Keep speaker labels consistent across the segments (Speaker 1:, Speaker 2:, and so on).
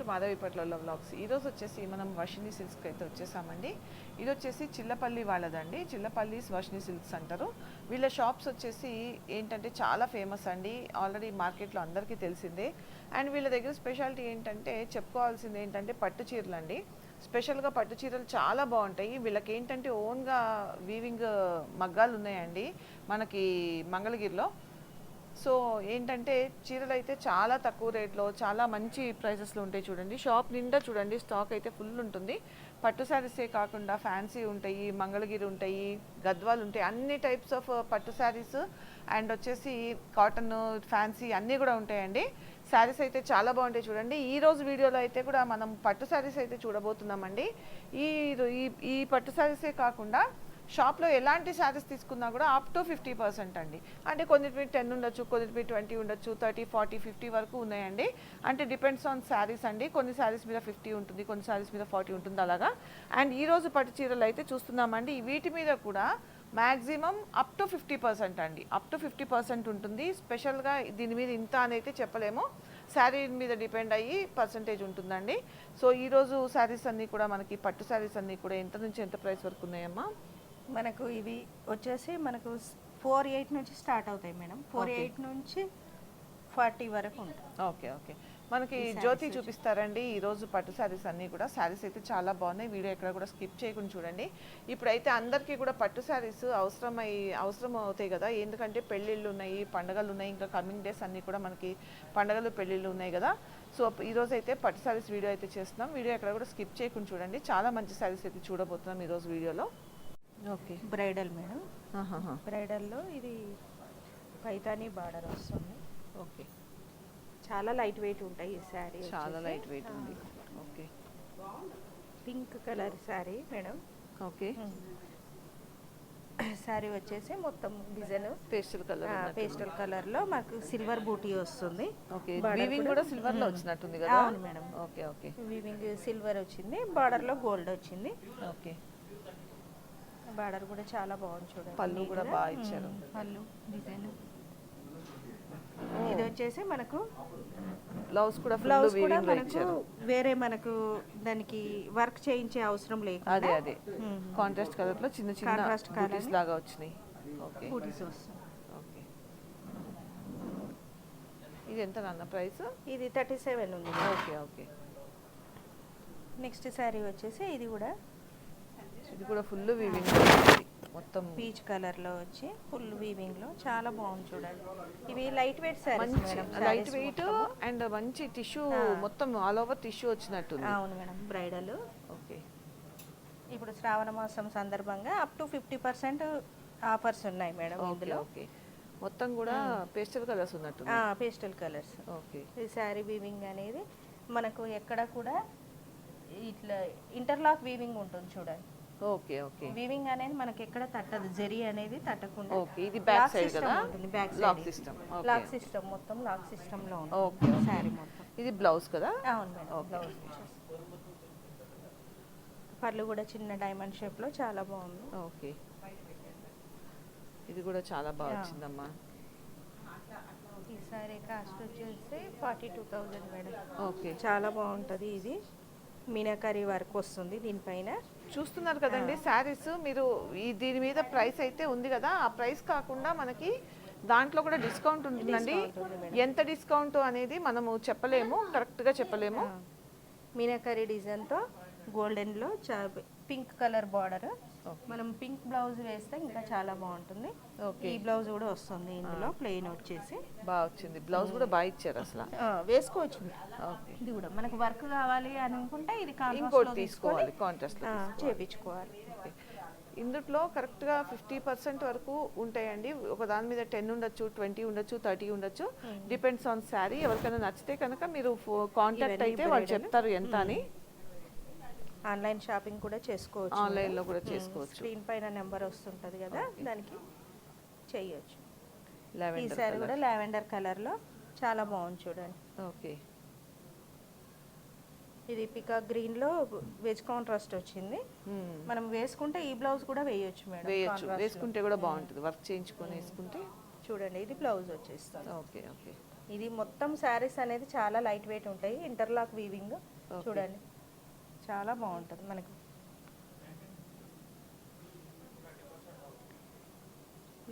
Speaker 1: To మాధవిపట్లలో vlogs ఈరోజు వచ్చేసి మనం వర్షిని సిల్క్స్కి అయితే వచ్చేసామండి. ఇది వచ్చేసి చిల్లపల్లి వాళ్ళదండి. చిల్లపల్లి వర్షిని సిల్క్స్ అంటారు. వీళ్ళ షాప్స్ వచ్చేసి ఏంటంటే చాలా ఫేమస్ అండి. ఆల్రెడీ మార్కెట్లో అందరికీ తెలిసిందే. అండ్ వీళ్ళ దగ్గర స్పెషాలిటీ ఏంటంటే చెప్పుకోవాల్సింది ఏంటంటే పట్టు చీరలు అండి స్పెషల్గా పట్టు చీరలు చాలా బాగుంటాయి. వీళ్ళకి ఏంటంటే ఓన్గా వీవింగ్ మగ్గాలు ఉన్నాయండి మనకి మంగళగిరిలో. సో ఏంటంటే చీరలు అయితే చాలా తక్కువ రేట్లో చాలా మంచి ప్రైసెస్లో ఉంటాయి చూడండి. షాప్ నిండా చూడండి స్టాక్ అయితే ఫుల్ ఉంటుంది. పట్టు శారీసే కాకుండా ఫ్యాన్సీ ఉంటాయి మంగళగిరి ఉంటాయి గద్వాలు ఉంటాయి. అన్ని టైప్స్ ఆఫ్ పట్టు శారీస్ అండ్ వచ్చేసి కాటన్ ఫ్యాన్సీ అన్నీ కూడా ఉంటాయండి. శారీస్ అయితే చాలా బాగుంటాయి చూడండి. ఈ రోజు వీడియోలో అయితే కూడా మనం పట్టు శారీస్ అయితే చూడబోతున్నామండి. ఈ ఈ- ఈ పట్టు శారీసే కాకుండా షాప్లో ఎలాంటి శారీస్ తీసుకున్నా కూడా అప్ టు ఫిఫ్టీ పర్సెంట్ అండి. అంటే కొన్నిటివి టెన్ ఉండొచ్చు కొన్నిటివి ట్వంటీ ఉండొచ్చు థర్టీ ఫార్టీ ఫిఫ్టీ వరకు ఉన్నాయండి. అంటే డిపెండ్స్ ఆన్ శారీస్ అండి. కొన్ని శారీస్ మీద ఫిఫ్టీ ఉంటుంది కొన్ని శారీస్ మీద ఫార్టీ ఉంటుంది అలాగా. అండ్ ఈ రోజు పట్టు చీరలు అయితే చూస్తున్నామండి. వీటి మీద కూడా maximum up to fifty percent అండి. అప్ టు ఫిఫ్టీ పర్సెంట్ ఉంటుంది. స్పెషల్గా దీని మీద ఇంత అని అయితే చెప్పలేము. శారీ మీద డిపెండ్ అయ్యి పర్సంటేజ్ ఉంటుందండి. సో ఈరోజు శారీస్ అన్నీ కూడా మనకి పట్టు శారీస్ అన్నీ కూడా ఎంత నుంచి ఎంత ప్రైస్ వరకు ఉన్నాయమ్మా?
Speaker 2: మనకు ఇవి వచ్చేసి మనకు ఫోర్ ఎయిట్ నుంచి స్టార్ట్ అవుతాయి మేడం. ఫోర్ ఎయిట్ నుంచి ఫార్టీ వరకు ఉంటాయి.
Speaker 1: Okay okay. మనకి జ్యోతి చూపిస్తారండి. ఈ రోజు పట్టు శారీస్ అన్నీ కూడా. శారీస్ అయితే చాలా బాగున్నాయి. వీడియో ఎక్కడ కూడా స్కిప్ చేయకుండా చూడండి. ఇప్పుడైతే అందరికీ కూడా పట్టు శారీస్ అవసరమై అవసరం అవుతాయి కదా. ఎందుకంటే పెళ్ళిళ్ళు ఉన్నాయి పండగలు ఉన్నాయి. ఇంకా కమింగ్ డేస్ అన్నీ కూడా మనకి పండగలు పెళ్ళిళ్ళు ఉన్నాయి కదా. సో ఈ రోజు అయితే పట్టు శారీస్ వీడియో అయితే చేస్తున్నాం. వీడియో ఎక్కడ కూడా స్కిప్ చేయకుండా చూడండి. చాలా మంచి శారీస్ అయితే చూడబోతున్నాం ఈ రోజు వీడియోలో. ఓకే.
Speaker 2: Bridal madam. బ్రైడల్లో ఇది పైతానీ బార్డర్ వస్తుంది.
Speaker 1: ఓకే.
Speaker 2: చాలా లైట్ వెయిట్ ఉంటాయి ఈ శారీ
Speaker 1: చాలా లైట్ వెయిట్ ఉంది. Okay.
Speaker 2: Pink colour sari madam.
Speaker 1: Okay.
Speaker 2: Sari వచ్చేసి మొత్తం డిజైన్.
Speaker 1: పేస్టల్ కలర్
Speaker 2: పేస్టల్ కలర్లో మాకు సిల్వర్ బూటీ వస్తుంది.
Speaker 1: ఓకే. వీవింగ్
Speaker 2: కూడా-
Speaker 1: కూడా సిల్వర్లో వచ్చినట్టుంది కదా?
Speaker 2: అవును madam.
Speaker 1: Okay okay.
Speaker 2: Weaving silver వచ్చింది బార్డర్లో గోల్డ్ వచ్చింది.
Speaker 1: ఓకే.
Speaker 2: బార్డర్ కూడా చాలా బాగుంది చూడండి.
Speaker 1: పళ్ళు కూడా. బాగా ఇచ్చారు.
Speaker 2: పళ్ళు డిజైన్. ఇది వచ్చేసి మనకు
Speaker 1: బ్లౌజ్ కూడా
Speaker 2: బ్లౌజ్ కూడా మనకు వేరే మనకు దానికి వర్క్ చేయించే అవసరం లేకుండా
Speaker 1: అదే అదే. కాంట్రాస్ట్ కలర్లో చిన్న చిన్న
Speaker 2: బూటీస్ని.
Speaker 1: లాగా వచ్చినాయి. ఓకే
Speaker 2: బూటీస్ వస్తుంది
Speaker 1: ఓకే ఇది ఎంత నాన్న ప్రైస్
Speaker 2: ఇది థర్టీ సెవెన్ ఉంది.
Speaker 1: ఓకే ఓకే
Speaker 2: నెక్స్ట్ శారీ వచ్చేసి ఇది కూడా
Speaker 1: ఇది కూడా ఫుల్ వీవింగ్ మొత్తం
Speaker 2: పీచ్ కలర్లో వచ్చి ఫుల్ వీవింగ్లో చాలా బాగుంది చూడండి. ఇవి light weight madam
Speaker 1: light weight. And మంచి టిష్యూ మొత్తం ఆల్ ఓవర్ టిష్యూ వచ్చినట్టుంది.
Speaker 2: అవును మేడం బ్రైడల్
Speaker 1: ఓకే
Speaker 2: ఇప్పుడు శ్రావణ మాసం సందర్భంగా up to fifty percent offers ఉన్నాయి మేడం ఇందులో.
Speaker 1: ఓకే మొత్తం కూడా పేస్టల్ కలర్స్ ఉన్నట్టుంది.
Speaker 2: పేస్టల్ కలర్స్
Speaker 1: ఓకే
Speaker 2: ఈ శారీ వీవింగ్ అనేది మనకు ఎక్కడ కూడా ఇట్లా ఇంటర్లాక్ వీవింగ్ ఉంటుంది చూడండి.
Speaker 1: Okay okay.
Speaker 2: వీవింగ్ అనేది మనకి ఎక్కడ తట్టదు. జరీ అనేది తట్టకుండా
Speaker 1: ఓకే ఇది బ్యాక్ సైడ్ కదా?
Speaker 2: back
Speaker 1: lock. System
Speaker 2: lock system మొత్తం లాక్
Speaker 1: సిస్టమ్లో
Speaker 2: ఉంటుంది.
Speaker 1: ఓకే.
Speaker 2: శారీ మొత్తం.
Speaker 1: ఇది బ్లౌజ్ కదా?
Speaker 2: అవును మేడం. బ్లౌజ్. పళ్ళు కూడా చిన్న డైమండ్ షేప్లో చాలా బాగుంది.
Speaker 1: ఓకే. ఇది కూడా చాలా బాగా. వచ్చిందమ్మా.
Speaker 2: ఈ శారీ కాస్ట్ వచ్చేసి forty two thousand madam.
Speaker 1: Okay.
Speaker 2: చాలా బాగుంటుంది ఇది. మీనాకరీ వర్క్ వస్తుంది దీనిపైన.
Speaker 1: చూస్తున్నారు కదండి శారీస్ మీరు ఈ దీని మీద ప్రైస్ అయితే ఉంది కదా ఆ ప్రైస్ కాకుండా మనకి దాంట్లో కూడా డిస్కౌంట్ ఉంటుందండి. ఎంత డిస్కౌంట్ అనేది మనము చెప్పలేము కరెక్ట్గా చెప్పలేము
Speaker 2: మీనాకరీ డిజైన్తో గోల్డెన్లో చా పింక్ కలర్ బార్డర్. మనం పింక్ బ్లౌజ్ వేస్తే ఇంకా చాలా బాగుంటుంది.
Speaker 1: ఓకే.
Speaker 2: ఈ బ్లౌజ్ కూడా వస్తుంది ఇందులో ప్లెయిన్ వచ్చేసి.
Speaker 1: బాగా వచ్చింది. బ్లౌజ్ కూడా బాగా ఇచ్చారు అసలు.
Speaker 2: వేసుకోవచ్చు ఇది కూడా మనకు వర్క్ కావాలి అని అనుకుంటే ఇది
Speaker 1: ఇంకోటి తీసుకోవాలి కాంట్రాస్ట్
Speaker 2: చేపించుకోవాలి.
Speaker 1: ఇందులో కరెక్ట్గా ఫిఫ్టీ పర్సెంట్ వరకు ఉంటాయండి. ఒక దాని మీద టెన్ ఉండొచ్చు ట్వంటీ ఉండొచ్చు థర్టీ ఉండొచ్చు. Depends on sari. ఎవరికైనా నచ్చితే కనుక మీరు కాంటాక్ట్ అయితే వాళ్ళు. చెప్తారు ఎంత అని.
Speaker 2: ఆన్లైన్ షాపింగ్ కూడా చేసుకోవచ్చు.
Speaker 1: ఆన్లైన్లో కూడా చేసుకోవచ్చు.
Speaker 2: స్క్రీన్ పైన నెంబర్ వస్తుంటది కదా దానికి చేయొచ్చు. ఈ సారీ కూడా లావెండర్ కలర్లో చాలా బాగుంది చూడండి.
Speaker 1: ఓకే.
Speaker 2: ఇది పికాక్ గ్రీన్లో వెజ్ కాంట్రాస్ట్ వచ్చింది. మనం వేసుకుంటే ఈ బ్లౌజ్ కూడా వేయొచ్చు మేడం
Speaker 1: వేయచ్చు. వేసుకుంటే కూడా బాగుంటుంది. వర్క్ చేయించుకొని వేసుకుంటే
Speaker 2: చూడండి ఇది బ్లౌజ్ వచ్చేస్తుంది.
Speaker 1: Okay okay.
Speaker 2: ఇది మొత్తం శారీస్ అనేది చాలా లైట్ వెయిట్ ఉంటాయి ఇంటర్లాక్ వీవింగ్. చూడండి. చాలా బాగుంటుంది మనకు.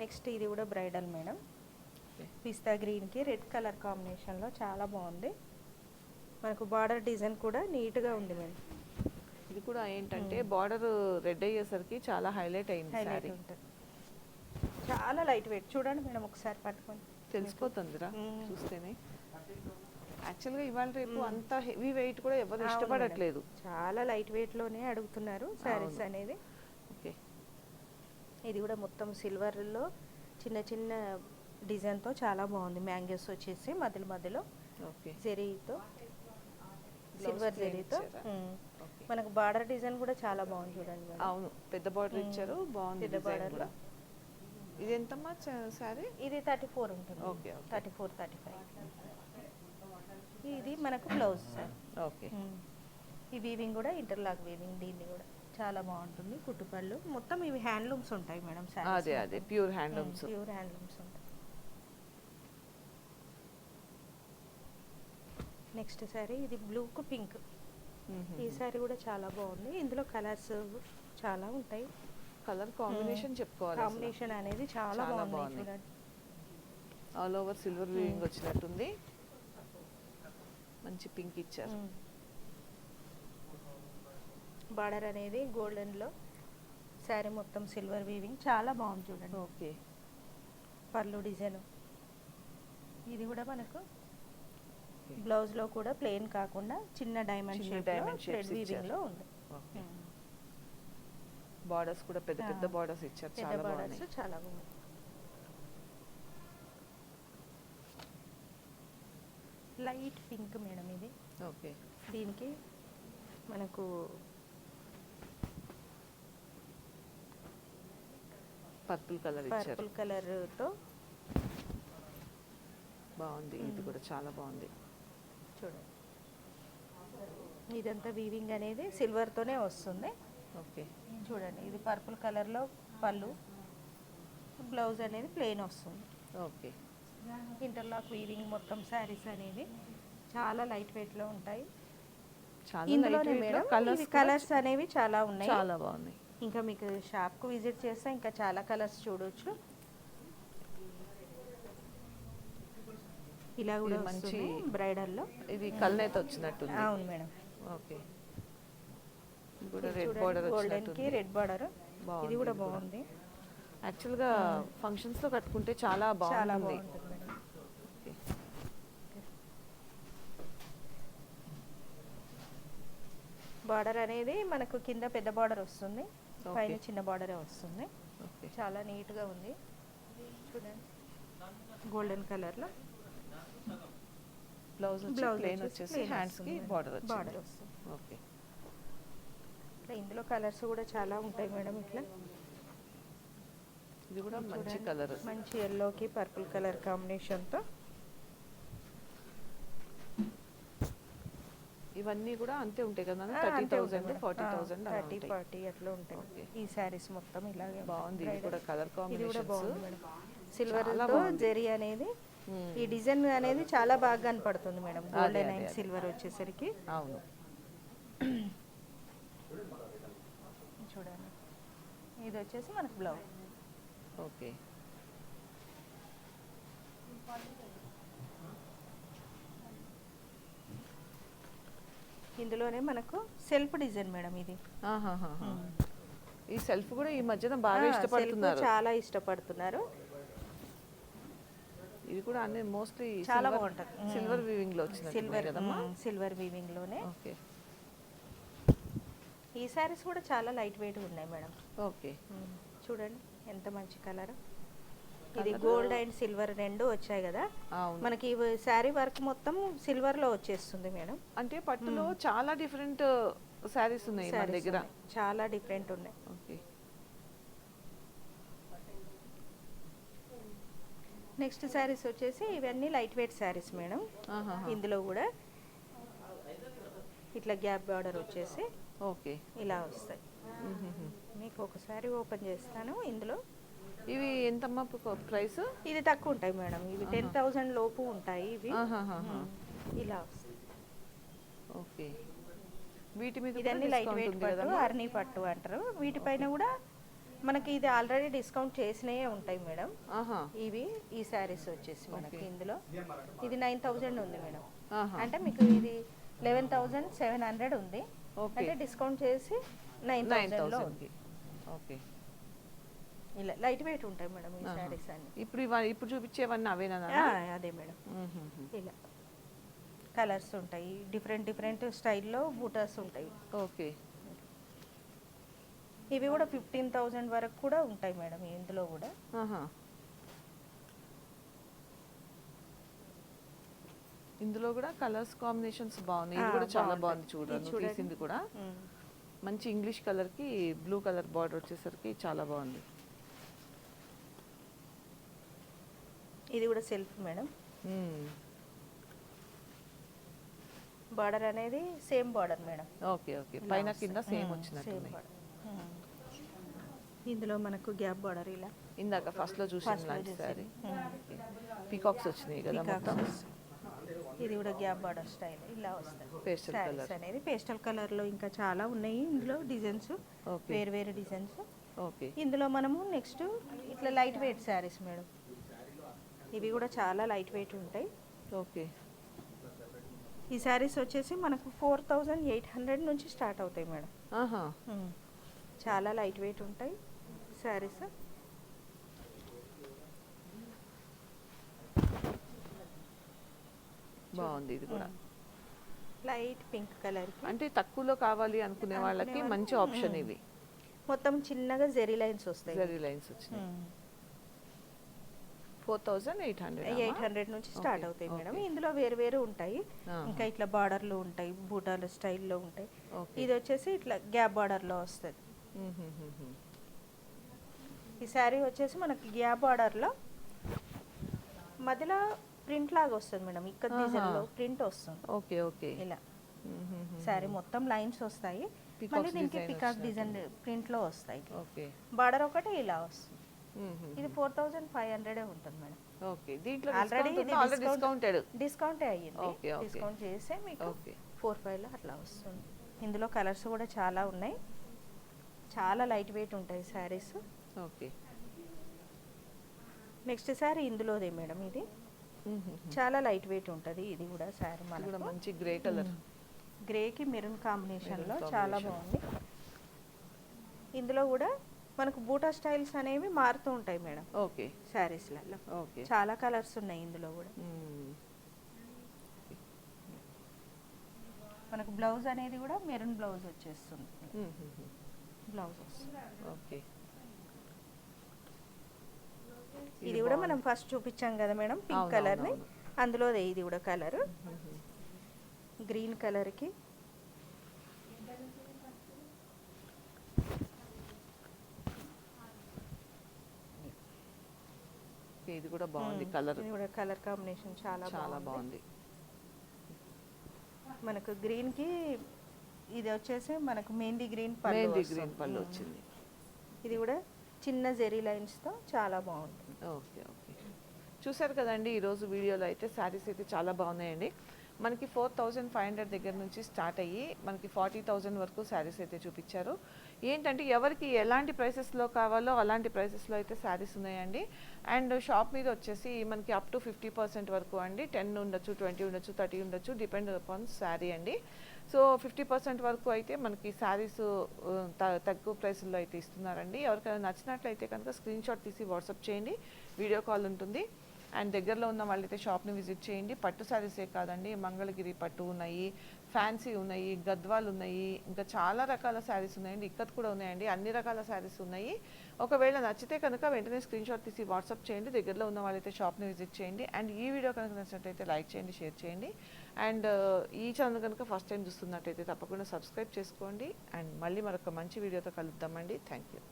Speaker 2: నెక్స్ట్ ఇది కూడా బ్రైడల్ మేడం. పిస్తా గ్రీన్కి రెడ్ కలర్ కాంబినేషన్లో చాలా బాగుంది. మనకు బార్డర్ డిజైన్ కూడా నీట్గా ఉంది మేడం.
Speaker 1: ఇది కూడా ఏంటంటే బార్డర్ రెడ్ అయ్యేసరికి చాలా హైలైట్ అయింది
Speaker 2: హైలైట్ ఉంటుంది. చాలా లైట్ వెయిట్. చూడండి మేడం ఒకసారి పట్టుకొని.
Speaker 1: తెలిసిపోతుందిరా. చూస్తేనే. యాక్చువల్గా ఇవాళ రేపు అంత హెవీ వెయిట్ కూడా ఎవరు ఇష్టపడట్లేదు.
Speaker 2: చాలా లైట్ వెయిట్లోనే అడుగుతున్నారు శారీస్. అనేది.
Speaker 1: ఓకే.
Speaker 2: ఇది కూడా మొత్తం సిల్వర్లో చిన్న చిన్న డిజైన్తో చాలా బాగుంది. మ్యాంగోస్ వచ్చేసి మధ్యలో మధ్యలో.
Speaker 1: ఓకే.
Speaker 2: జెరీతో. సిల్వర్ జెరీతో. మనకు బార్డర్ డిజైన్ కూడా చాలా బాగుంది చూడండి.
Speaker 1: అవును. పెద్ద బార్డర్. ఇచ్చారు. బాగుంది
Speaker 2: పెద్ద border
Speaker 1: కూడా. ఇది ఎంతమ్మా శారీ?
Speaker 2: ఇది థర్టీ ఫోర్ ఉంటుంది.
Speaker 1: Okay.
Speaker 2: Thirty four thirty five. ఇది మనకు బ్లౌజ్ సార్.
Speaker 1: ఓకే.
Speaker 2: ఈ వీవింగ్ కూడా ఇంటర్లాక్ వీవింగ్ దీన్ని కూడా. చాలా బాగుంటుంది కుట్టుపళ్ళు మొత్తం ఇవి హ్యాండ్లూమ్స్ ఉంటాయి మేడం
Speaker 1: అదే అదే. ప్యూర్ హ్యాండ్లూమ్స్
Speaker 2: ప్యూర్ హ్యాండ్లూమ్స్ ఉంటాయి. నెక్స్ట్ సారీ ఇది బ్లూకు పింక్ ఈ సారీ కూడా చాలా బాగుంది. ఇందులో కలర్స్ చాలా ఉంటాయి.
Speaker 1: కలర్ కాంబినేషన్ చెప్పుకోవాలి
Speaker 2: కాంబినేషన్ అనేది చాలా బాగుంది
Speaker 1: ఆల్ ఓవర్ సిల్వర్ వీవింగ్ వచ్చినట్టుంది. మంచి పింక్ ఇచ్చారు.
Speaker 2: బార్డర్ అనేది గోల్డెన్లో శారీ మొత్తం సిల్వర్ వీవింగ్. చాలా బాగుంది చూడండి.
Speaker 1: ఓకే.
Speaker 2: పళ్ళు డిజైన్. ఇది కూడా మనకు బ్లౌజ్లో కూడా ప్లెయిన్ కాకుండా చిన్న diamond shape
Speaker 1: diamond shapes
Speaker 2: thread weaving
Speaker 1: ఇచ్చారు.
Speaker 2: లో ఉంది.
Speaker 1: బార్డర్స్ కూడా పెద్ద పెద్ద. బార్డర్స్ ఇచ్చారు. చాలా బాగున్నాయి.
Speaker 2: చాలా బాగుంది లైట్ పింక్ మేడం ఇది.
Speaker 1: ఓకే.
Speaker 2: దీనికి మనకు
Speaker 1: పర్పుల్ కలర్
Speaker 2: పర్పుల్ కలర్తో
Speaker 1: బాగుంది. ఇది కూడా చాలా బాగుంది.
Speaker 2: చూడండి. ఇదంతా వీవింగ్ అనేది సిల్వర్ తోనే వస్తుంది.
Speaker 1: ఓకే.
Speaker 2: చూడండి. ఇది పర్పుల్ కలర్లో పళ్ళు. బ్లౌజ్ అనేది ప్లెయిన్ వస్తుంది.
Speaker 1: ఓకే.
Speaker 2: ఇంటర్లాక్ వీవింగ్ మొత్తం శారీస్ అనేది చాలా లైట్ వెయిట్లో ఉంటాయి. ఇందులోనే మేడం
Speaker 1: కలర్స్
Speaker 2: అనేవి చాలా ఉన్నాయి.
Speaker 1: చాలా బాగున్నాయి.
Speaker 2: ఇంకా మీకు షాప్కు విజిట్ చేస్తే ఇంకా చాలా కలర్స్ చూడొచ్చు. ఇలా కూడా
Speaker 1: మంచి-
Speaker 2: మంచి బ్రైడల్లో.
Speaker 1: ఇది కల్నేత వచ్చినట్టుంది.
Speaker 2: అవును మేడం.
Speaker 1: ఓకే. ఇది కూడా రెడ్ బార్డర్ గోల్డెన్కి
Speaker 2: రెడ్ బార్డర్ ఇది కూడా. బాగుంది.
Speaker 1: యాక్చువల్గా ఫంక్షన్స్లో కట్టుకుంటే చాలా
Speaker 2: చాలా
Speaker 1: బాగుంది
Speaker 2: బాగుంటుంది మేడం
Speaker 1: ఓకే.
Speaker 2: బార్డర్ అనేది మనకు కింద పెద్ద బార్డర్ వస్తుంది. పైన చిన్న బార్డరే వస్తుంది. చాలా నీట్గా ఉంది. చూడండి. గోల్డెన్ కలర్లో
Speaker 1: బ్లౌజ్
Speaker 2: బ్లౌజ్
Speaker 1: ప్లేన్ వచ్చేసి హ్యాండ్స్కి బార్డర్
Speaker 2: బార్డర్ వస్తుంది.
Speaker 1: ఓకే.
Speaker 2: ఇట్లా ఇందులో కలర్స్ కూడా చాలా ఉంటాయి మేడం ఇట్లా.
Speaker 1: ఇది కూడా మంచి. కలర్
Speaker 2: మంచి ఎల్లోకి పర్పుల్ కలర్ కాంబినేషన్
Speaker 1: ఇవన్నీ కూడా అంతే ఉంటాయి కదా thirty thousand forty. Thousand
Speaker 2: 30 forty అట్లా ఉంటాయి. ఈ శారీస్ మొత్తం ఇలాగే.
Speaker 1: బాగుంది. ఇది. కూడా కలర్
Speaker 2: మేడం. సిల్వర్. జెరీ అనేది ఈ డిజైన్ అనేది చాలా బాగా కనపడుతుంది మేడం. Golden and. సిల్వర్ వచ్చేసరికి.
Speaker 1: అవును.
Speaker 2: చూడండి. ఇది వచ్చేసి మనకు బ్లౌజ్.
Speaker 1: ఓకే.
Speaker 2: ఇందులోనే మనకు సెల్ఫ్ డిజైన్ మేడం ఇది.
Speaker 1: ఈ సెల్ఫ్ కూడా ఈ మధ్యన బాగా ఇష్టపడుతున్నారు.
Speaker 2: చాలా ఇష్టపడుతున్నారు.
Speaker 1: ఇది కూడా అన్ని మోస్ట్లీ
Speaker 2: చాలా బాగుంటది.
Speaker 1: సిల్వర్ వీవింగ్లో వచ్చింది
Speaker 2: సిల్వర్ సిల్వర్ వీవింగ్లోనే.
Speaker 1: ఓకే.
Speaker 2: ఈ శారీస్ కూడా చాలా లైట్ వెయిట్ ఉన్నాయి మేడం.
Speaker 1: ఓకే.
Speaker 2: చూడండి ఎంత మంచి కలర్ ఇది గోల్డ్ అండ్ సిల్వర్ రెండు వచ్చాయి కదా. మనకి శారీ వర్క్ మొత్తం సిల్వర్లో వచ్చేస్తుంది మేడం.
Speaker 1: అంటే పట్టులో చాలా డిఫరెంట్ శారీస్ ఉన్నాయి మన దగ్గర.
Speaker 2: చాలా డిఫరెంట్ ఉన్నాయి.
Speaker 1: ఓకే.
Speaker 2: నెక్స్ట్ శారీస్ వచ్చేసి ఇవన్నీ లైట్ వెయిట్ శారీస్ మేడం. ఇందులో కూడా ఇట్లా గ్యాప్ బార్డర్ వచ్చేసి
Speaker 1: ఓకే.
Speaker 2: ఇలా వస్తాయి. మీకు ఒకసారి ఓపెన్ చేస్తాను ఇందులో.
Speaker 1: ఇవి ఎంతమ్మా ప్రైస్?
Speaker 2: ఇది తక్కువ ఉంటాయి మేడం. ఇవి టెన్ థౌసండ్ లోపు ఉంటాయి ఇవి. ఇలా.
Speaker 1: ఓకే. వీటి మీద
Speaker 2: ఇదన్నీ లైట్ వెయిట్ పట్టు అర్నీ పట్టు అంటారు. వీటిపైన కూడా మనకి ఇది ఆల్రెడీ డిస్కౌంట్ చేసినవే ఉంటాయి మేడం. ఇవి ఈ శారీస్ వచ్చేసి మనకి. ఇందులో. ఇది నైన్ థౌజండ్ ఉంది మేడం. అంటే మీకు ఇది లెవెన్ థౌజండ్ సెవెన్ హండ్రెడ్ ఉంది.
Speaker 1: ఓకే.
Speaker 2: అంటే డిస్కౌంట్ చేసి నైన్ థౌజండ్లో
Speaker 1: థౌసండ్కి ఓకే.
Speaker 2: ఇలా లైట్ వెయిట్ ఉంటాయి మేడం ఈ. శారీస్ అన్ని.
Speaker 1: ఇప్పుడు ఇవ ఇప్పుడు చూపించేవన్నీ అవేనా
Speaker 2: ఆ, అదే మేడం. ఇలా. కలర్స్ ఉంటాయి డిఫరెంట్ డిఫరెంట్ స్టైల్లో బూటర్స్ ఉంటాయి.
Speaker 1: ఓకే.
Speaker 2: ఇవి కూడా ఫిఫ్టీన్ థౌజండ్ వరకు కూడా ఉంటాయి మేడం ఇందులో కూడా.
Speaker 1: ఆహా. ఇందులో కూడా కలర్స్ కాంబినేషన్స్ బాగున్నాయి. ఇది
Speaker 2: ఆ,
Speaker 1: కూడా చాలా
Speaker 2: బాగుంటాయి.
Speaker 1: బాగుంది చూడండి.
Speaker 2: ఇది చూడండి.
Speaker 1: తీసింది కూడా. మంచి ఇంగ్లీష్ కలర్కి బ్లూ కలర్ బార్డర్ వచ్చేసరికి చాలా బాగుంది.
Speaker 2: ఇది కూడా సెల్ఫ్ మేడం. బార్డర్ అనేది same border madam.
Speaker 1: Okay okay పైన కింద సేమ్
Speaker 2: సేమ్
Speaker 1: వచ్చినట్టుంది.
Speaker 2: బార్డర్ ఇందులో మనకు గ్యాప్ బార్డర్ ఇలా?
Speaker 1: ఇందాక ఫస్ట్లో చూసిన. సారీ పీకాక్స్ వచ్చినాయి కదా మొత్తం.
Speaker 2: ఇది కూడా గ్యాప్ బార్డర్ స్టైల్ ఇలా వస్తాయి.
Speaker 1: Pastel
Speaker 2: Sarees
Speaker 1: colour.
Speaker 2: అనేది పేస్టల్ కలర్లో ఇంకా చాలా ఉన్నాయి ఇందులో డిజైన్స్
Speaker 1: ఓకే
Speaker 2: వేరు వేరు డిజైన్స్
Speaker 1: ఓకే
Speaker 2: ఇందులో మనము నెక్స్ట్ ఇట్లా లైట్ వెయిట్ శారీస్ మేడం. ఇవి కూడా చాలా లైట్ వెయిట్ ఉంటాయి.
Speaker 1: ఓకే.
Speaker 2: ఈ శారీస్ వచ్చేసి మనకు ఫోర్ థౌజండ్ ఎయిట్ హండ్రెడ్ నుంచి స్టార్ట్ అవుతాయి మేడం. చాలా లైట్ వెయిట్ ఉంటాయి శారీస్.
Speaker 1: బాగుంది ఇది కూడా.
Speaker 2: లైట్ పింక్ కలర్
Speaker 1: అంటే తక్కువలో కావాలి అనుకునే వాళ్ళకి మంచి ఆప్షన్. ఇవి
Speaker 2: మొత్తం చిన్నగా జెరీ లైన్స్ వస్తాయి.
Speaker 1: జరీ లైన్స్ వచ్చినాయి. Four thousand eight hundred
Speaker 2: eight hundred నుంచి స్టార్ట్ అవుతాయి మేడం. ఇందులో వేరు వేరు ఉంటాయి. ఇంకా ఇట్లా బార్డర్లు ఉంటాయి బూటాలు స్టైల్లో ఉంటాయి. ఇది వచ్చేసి ఇట్లా గ్యాప్ బార్డర్లో వస్తుంది. ఈ శారీ వచ్చేసి మనకి గ్యాప్ బార్డర్లో మధ్యలో ప్రింట్ లాగా వస్తుంది మేడం. ఇక్కడ. డిజైన్లో ప్రింట్ వస్తుంది.
Speaker 1: Okay okay.
Speaker 2: ఇలా. శారీ మొత్తం లైన్స్ వస్తాయి. మళ్ళీ దీనికి పికాక్. డిజైన్ ప్రింట్లో వస్తాయి.
Speaker 1: ఓకే.
Speaker 2: బార్డర్ ఒకటి ఇలా వస్తుంది. ఇది ఫోర్ థౌజండ్ ఫైవ్ హండ్రెడే ఉంటుంది మేడం.
Speaker 1: ఓకే దీంట్లో
Speaker 2: ఆల్రెడీ
Speaker 1: డిస్కౌంటెడ్
Speaker 2: డిస్కౌంటే అయ్యింది. డిస్కౌంట్ చేస్తే మీకు ఫోర్ ఫైవ్లో అట్లా వస్తుంది. ఇందులో కలర్స్ కూడా చాలా ఉన్నాయి. చాలా లైట్ వెయిట్ ఉంటాయి శారీస్
Speaker 1: ఓకే
Speaker 2: నెక్స్ట్ శారీ ఇందులోదే మేడం ఇది.
Speaker 1: మ్మ్.
Speaker 2: చాలా లైట్ వెయిట్ ఉంటుంది. ఇది కూడా శారీ మనకు.
Speaker 1: మంచి గ్రే కలర్
Speaker 2: గ్రేకి మెరూన్ కాంబినేషన్లో చాలా. బాగుంది. ఇందులో కూడా మనకు బూటా స్టైల్స్ అనేవి మారుతూ ఉంటాయి మేడం.
Speaker 1: ఓకే.
Speaker 2: శారీస్లలో
Speaker 1: ఓకే.
Speaker 2: చాలా కలర్స్ ఉన్నాయి ఇందులో కూడా. మనకు బ్లౌజ్ అనేది కూడా మెరూన్ బ్లౌజ్ వచ్చేస్తుంది. Blouse
Speaker 1: okay.
Speaker 2: ఇది కూడా మనం ఫస్ట్ చూపించాం కదా మేడం పింక్ కలర్ని అందులో ఇది కూడా కలర్. గ్రీన్ కలర్కి
Speaker 1: ఓకే, ఇది కూడా బాగుంది కలర్.
Speaker 2: ఇది కూడా కలర్ కాంబినేషన్ చాలా
Speaker 1: చాలా
Speaker 2: బాగుంది. మనకు గ్రీన్కి ఇది వచ్చేసి మనకు మెహందీ గ్రీన్ పళ్ళు
Speaker 1: మెహందీ. గ్రీన్ పళ్ళు. వచ్చింది.
Speaker 2: ఇది కూడా చిన్న జెరీ లైన్స్తో చాలా బాగుంటుంది.
Speaker 1: Okay okay. చూసారు కదండి ఈరోజు వీడియోలో అయితే శారీస్ అయితే చాలా బాగున్నాయండి. మనకి ఫోర్ థౌజండ్ ఫైవ్ హండ్రెడ్ దగ్గర నుంచి స్టార్ట్ అయ్యి మనకి ఫార్టీ థౌజండ్ వరకు శారీస్ అయితే చూపించారు. ఏంటంటే ఎవరికి ఎలాంటి ప్రైసెస్లో కావాలో అలాంటి ప్రైసెస్లో అయితే శారీస్ ఉన్నాయండి. అండ్ షాప్ మీద వచ్చేసి మనకి అప్ టు ఫిఫ్టీ పర్సెంట్ వరకు అండి. టెన్ ఉండొచ్చు ట్వంటీ ఉండొచ్చు థర్టీ ఉండొచ్చు డిపెండ్ అపాన్ శారీ అండి. సో ఫిఫ్టీ పర్సెంట్ వరకు అయితే మనకి శారీస్ తక్కువ ప్రైస్లో అయితే ఇస్తున్నారండి. ఎవరికైనా నచ్చినట్లయితే కనుక స్క్రీన్ షాట్ తీసి వాట్సాప్ చేయండి. వీడియో కాల్ ఉంటుంది. అండ్ దగ్గరలో ఉన్న వాళ్ళైతే షాప్ని విజిట్ చేయండి. పట్టు శారీసే కాదండి. మంగళగిరి పట్టు ఉన్నాయి ఫ్యాన్సీ ఉన్నాయి గద్వాలు ఉన్నాయి. ఇంకా చాలా రకాల శారీస్ ఉన్నాయండి. ఇక్కత్ కూడా ఉన్నాయండి. అన్ని రకాల శారీస్ ఉన్నాయి. ఒకవేళ నచ్చితే కనుక వెంటనే స్క్రీన్ షాట్ తీసి వాట్సాప్ చేయండి. దగ్గరలో ఉన్న వాళ్ళైతే షాప్ని విజిట్ చేయండి. అండ్ ఈ వీడియో కనుక నచ్చినట్లయితే లైక్ చేయండి షేర్ చేయండి. అండ్ ఈ ఛానల్ కనుక ఫస్ట్ టైం చూస్తున్నట్టయితే తప్పకుండా సబ్స్క్రైబ్ చేసుకోండి. అండ్ మళ్ళీ మరొక మంచి వీడియోతో కలుద్దామండి. Thank you.